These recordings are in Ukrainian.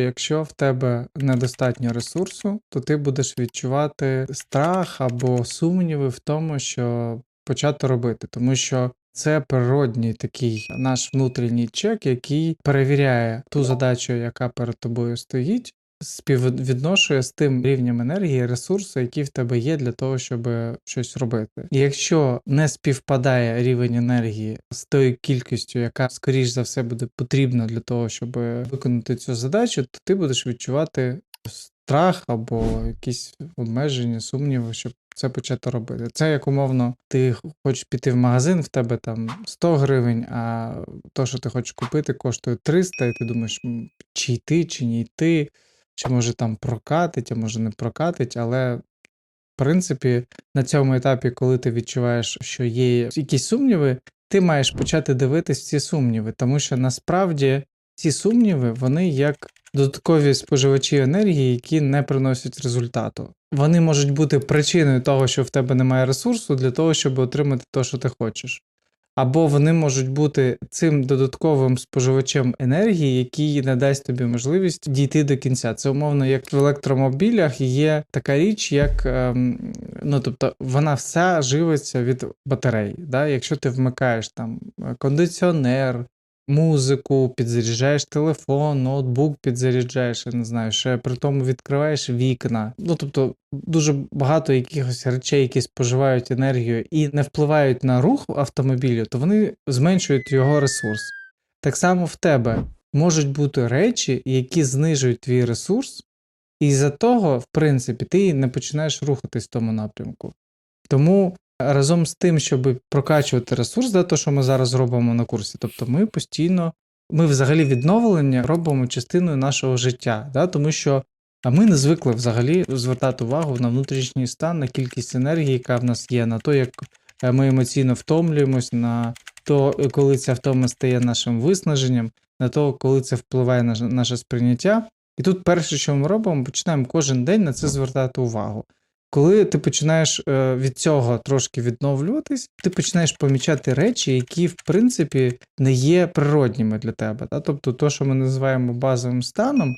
Якщо в тебе недостатньо ресурсу, то ти будеш відчувати страх або сумніви в тому, що почати робити, тому що це природній такий наш внутрішній чек, який перевіряє ту задачу, яка перед тобою стоїть, співвідношує з тим рівнем енергії, ресурсу, який в тебе є для того, щоб щось робити. І якщо не співпадає рівень енергії з тою кількістю, яка скоріш за все буде потрібна для того, щоб виконати цю задачу, то ти будеш відчувати страх або якісь обмеження, сумніви, щоб це почати робити. Це як умовно, ти хочеш піти в магазин, в тебе там 100 гривень, а то, що ти хочеш купити, коштує 300, і ти думаєш, чи йти, чи не йти, чи може там прокатить, а може не прокатить, але. В принципі, на цьому етапі, коли ти відчуваєш, що є якісь сумніви, ти маєш почати дивитись ці сумніви, тому що насправді ці сумніви вони як додаткові споживачі енергії, які не приносять результату. Вони можуть бути причиною того, що в тебе немає ресурсу для того, щоб отримати те, що ти хочеш. Або вони можуть бути цим додатковим споживачем енергії, який не дасть тобі можливість дійти до кінця. Це умовно, як в електромобілях є така річ, як ем, ну тобто вона вся живиться від батарей. Да? Якщо ти вмикаєш там кондиціонер, музику, підзаряджаєш телефон, ноутбук підзаряджаєш, я не знаю, ще при тому відкриваєш вікна. Ну тобто дуже багато якихось речей, які споживають енергію і не впливають на рух автомобілю, то вони зменшують його ресурс. Так само в тебе можуть бути речі, які знижують твій ресурс, і за того, в принципі, ти не починаєш рухатись в тому напрямку. Тому разом з тим, щоб прокачувати ресурс, да, то, що ми зараз робимо на курсі, тобто ми постійно, ми взагалі відновлення робимо частиною нашого життя, да, тому що а ми не звикли взагалі звертати увагу на внутрішній стан, на кількість енергії, яка в нас є, на те, як е, ми емоційно втомлюємось, на то, коли ця втома стає нашим виснаженням, на то, коли це впливає на наше сприйняття. І тут перше, що ми робимо, починаємо кожен день на це звертати увагу. Коли ти починаєш е, від цього трошки відновлюватись, ти починаєш помічати речі, які в принципі не є природніми для тебе. Да? Тобто, то, що ми називаємо базовим станом,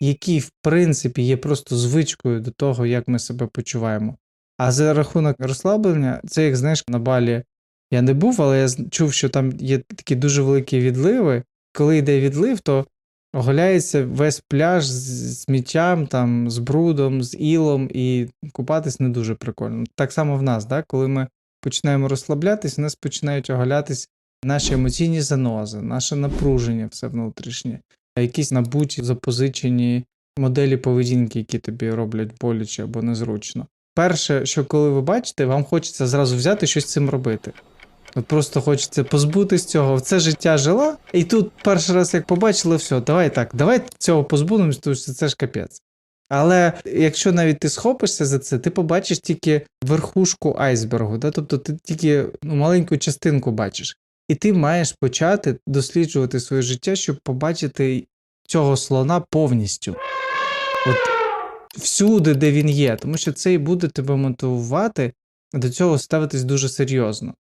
який в принципі є просто звичкою до того, як ми себе почуваємо. А за рахунок розслаблення, це як знаєш, на балі я не був, але я чув, що там є такі дуже великі відливи. Коли йде відлив, то оголяється весь пляж з сміттям, там, з брудом, з ілом, і купатись не дуже прикольно. Так само в нас, да? коли ми починаємо розслаблятись, у нас починають оголятись наші емоційні занози, наше напруження, все внутрішнє, якісь набуті, запозичені моделі поведінки, які тобі роблять боляче або незручно. Перше, що коли ви бачите, вам хочеться зразу взяти щось з цим робити. От просто хочеться позбутись цього. Це життя жила, і тут перший раз як побачили, все, давай так, давай цього позбудемось, тому що це ж капець. Але якщо навіть ти схопишся за це, ти побачиш тільки верхушку айсбергу, да? тобто ти тільки ну, маленьку частинку бачиш. І ти маєш почати досліджувати своє життя, щоб побачити цього слона повністю. От всюди, де він є, тому що це і буде тебе мотивувати до цього ставитись дуже серйозно.